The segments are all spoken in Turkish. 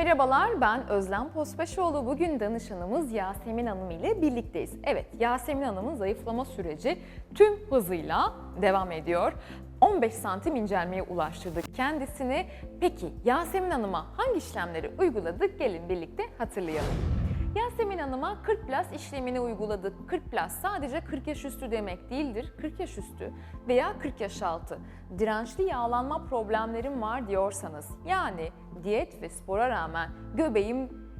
Merhabalar, ben Özlem Pospaşoğlu. Bugün danışanımız Yasemin Hanım ile birlikteyiz. Evet, Yasemin Hanım'ın zayıflama süreci tüm hızıyla devam ediyor. 15 santim incelmeye ulaştırdık kendisini. Peki Yasemin Hanım'a hangi işlemleri uyguladık? Gelin birlikte hatırlayalım. Hanım'a 40 plus işlemini uyguladık. 40 plus sadece 40 yaş üstü demek değildir. 40 yaş üstü veya 40 yaş altı dirençli yağlanma problemlerim var diyorsanız yani diyet ve spora rağmen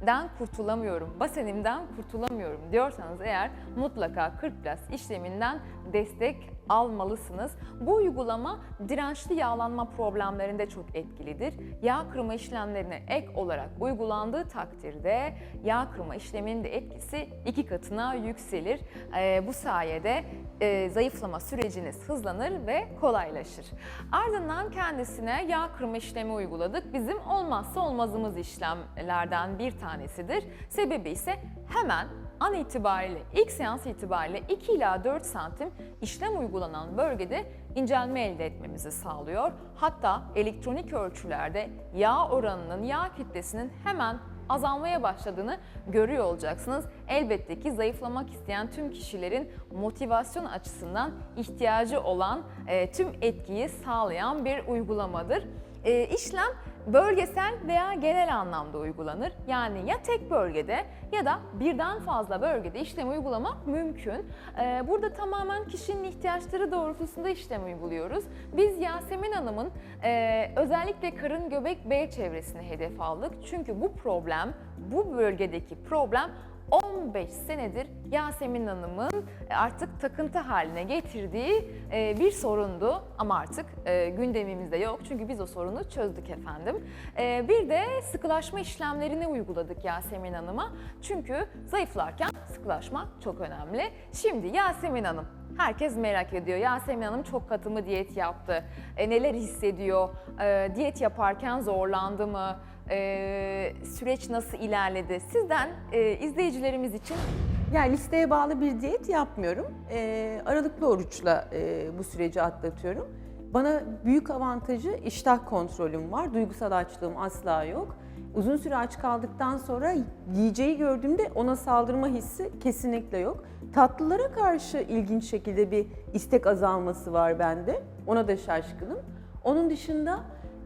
göbeğimden kurtulamıyorum, basenimden kurtulamıyorum diyorsanız eğer mutlaka 40 plus işleminden destek almalısınız. Bu uygulama dirençli yağlanma problemlerinde çok etkilidir. Yağ kırma işlemlerine ek olarak uygulandığı takdirde yağ kırma işleminin de etkisi iki katına yükselir. Ee, bu sayede e, zayıflama süreciniz hızlanır ve kolaylaşır. Ardından kendisine yağ kırma işlemi uyguladık. Bizim olmazsa olmazımız işlemlerden bir tanesidir. Sebebi ise hemen an itibariyle, ilk seans itibariyle 2 ila 4 santim işlem uygulanan bölgede incelme elde etmemizi sağlıyor. Hatta elektronik ölçülerde yağ oranının, yağ kitlesinin hemen azalmaya başladığını görüyor olacaksınız. Elbette ki zayıflamak isteyen tüm kişilerin motivasyon açısından ihtiyacı olan e, tüm etkiyi sağlayan bir uygulamadır. E, işlem bölgesel veya genel anlamda uygulanır. Yani ya tek bölgede ya da birden fazla bölgede işlem uygulamak mümkün. Ee, burada tamamen kişinin ihtiyaçları doğrultusunda işlem uyguluyoruz. Biz Yasemin Hanım'ın e, özellikle karın göbek B çevresini hedef aldık. Çünkü bu problem, bu bölgedeki problem 15 senedir Yasemin Hanım'ın artık takıntı haline getirdiği e, bir sorundu ama artık e, gündemimizde yok çünkü biz o sorunu çözdük efendim. E, Bir de sıkılaşma işlemlerini uyguladık Yasemin Hanım'a çünkü zayıflarken sıkılaşma çok önemli. Şimdi Yasemin Hanım Herkes merak ediyor. Yasemin Hanım çok katı mı diyet yaptı? E, neler hissediyor? E, diyet yaparken zorlandı mı? E, süreç nasıl ilerledi? Sizden e, izleyicilerimiz için Yani listeye bağlı bir diyet yapmıyorum. Ee, aralıklı oruçla e, bu süreci atlatıyorum. Bana büyük avantajı iştah kontrolüm var. Duygusal açlığım asla yok. Uzun süre aç kaldıktan sonra yiyeceği gördüğümde ona saldırma hissi kesinlikle yok. Tatlılara karşı ilginç şekilde bir istek azalması var bende. Ona da şaşkınım. Onun dışında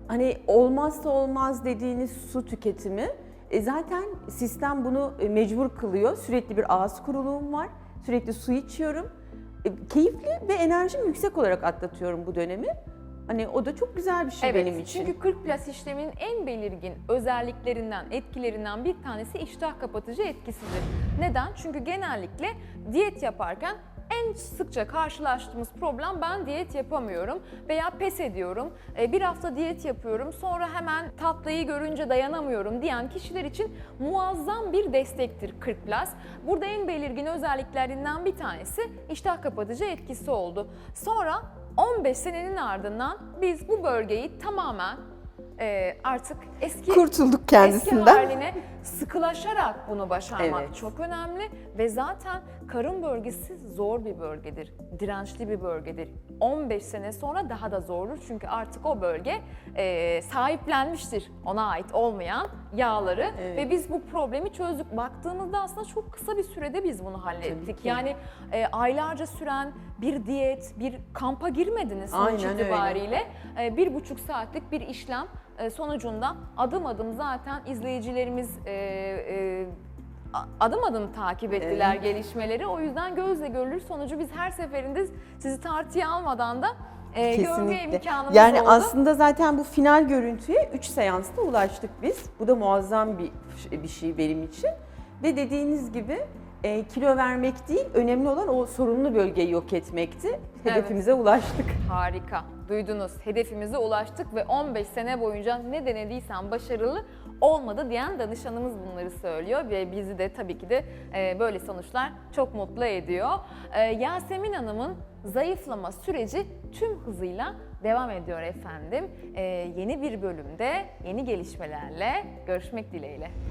hani olmazsa olmaz dediğiniz su tüketimi e zaten sistem bunu e, mecbur kılıyor. Sürekli bir ağız kuruluğum var. Sürekli su içiyorum. E, keyifli ve enerjim yüksek olarak atlatıyorum bu dönemi. Hani o da çok güzel bir şey Evet, benim için. Çünkü 40 plus işleminin en belirgin özelliklerinden, etkilerinden bir tanesi iştah kapatıcı etkisidir. Neden? Çünkü genellikle diyet yaparken en sıkça karşılaştığımız problem ben diyet yapamıyorum veya pes ediyorum. E, Bir hafta diyet yapıyorum sonra hemen tatlıyı görünce dayanamıyorum diyen kişiler için muazzam bir destektir 40 plus. Burada en belirgin özelliklerinden bir tanesi iştah kapatıcı etkisi oldu. Sonra 15 senenin ardından biz bu bölgeyi tamamen e, artık eski Kurtulduk eski kendisinden. haline sıkılaşarak bunu başarmak Evet. çok önemli ve zaten karın bölgesi zor bir bölgedir. Dirençli bir bölgedir. 15 sene sonra daha da zordur çünkü artık o bölge e, sahiplenmiştir ona ait olmayan yağları Evet. ve biz bu problemi çözdük. Baktığımızda aslında çok kısa bir sürede biz bunu hallettik. Yani e, aylarca süren bir diyet, bir kampa girmediniz sonuç Aynen öyle. itibariyle. E, bir buçuk saatlik bir işlem e, sonucunda adım adım zaten izleyicilerimiz e, e, adım adım takip ettiler Evet. gelişmeleri. O yüzden gözle görülür sonucu biz her seferinde sizi tartıya almadan da e, görme imkanımız Yani oldu. aslında zaten bu final görüntüye 3 seansta ulaştık biz. Bu da muazzam bir bir şey benim için. Ve dediğiniz gibi e, kilo vermek değil, önemli olan o sorunlu bölgeyi yok etmekti. Hedefimize ulaştık. Harika. Duydunuz. Hedefimize ulaştık ve 15 sene boyunca ne denediysen başarılı olmadı diyen danışanımız bunları söylüyor ve bizi de tabii ki de e, böyle sonuçlar çok mutlu ediyor. E, Yasemin Hanım'ın zayıflama süreci tüm hızıyla devam ediyor efendim. E, yeni bir bölümde yeni gelişmelerle görüşmek dileğiyle.